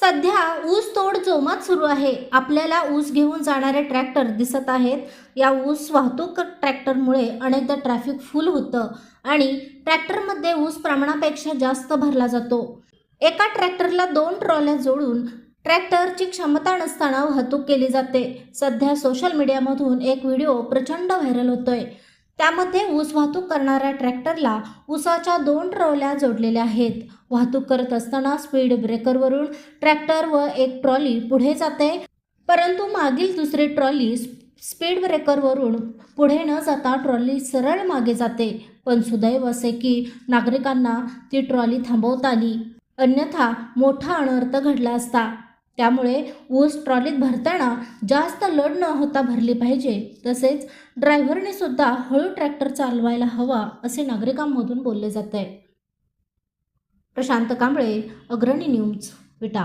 सध्या ऊसतोड जोमात सुरू आहे. आपल्याला ऊस घेऊन जाणारे ट्रॅक्टर दिसत आहेत. या ऊस वाहतूक ट्रॅक्टरमुळे अनेकदा ट्रॅफिक फुल होतं आणि ट्रॅक्टरमध्ये ऊस प्रमाणापेक्षा जास्त भरला जातो. एका ट्रॅक्टरला दोन ट्रॉल्या जोडून ट्रॅक्टरची क्षमता नसताना वाहतूक केली जाते. सध्या सोशल मीडियामधून एक व्हिडिओ प्रचंड व्हायरल होतोय. त्यामध्ये ऊस वाहतूक करणाऱ्या ट्रॅक्टरला ऊसाच्या दोन ट्रॉल्या जोडलेल्या आहेत. वाहतूक करत असताना स्पीड ब्रेकरवरून ट्रॅक्टर व एक ट्रॉली पुढे जाते. परंतु मागील दुसरी ट्रॉली स्पीड ब्रेकरवरून पुढे न जाता ट्रॉली सरळ मागे जाते. पण सुदैव असे की नागरिकांना ती ट्रॉली थांबवता आली. अन्यथा मोठा अनर्थ घडला असता. त्यामुळे ऊस ट्रॉलीत भरताना जास्त लढ न होता भरली पाहिजे. तसेच ड्रायव्हरने सुद्धा हळू ट्रॅक्टर चालवायला हवा असे नागरिकांमधून बोलले जात. आहे प्रशांत कांबळे अग्रणी न्यूज विटा.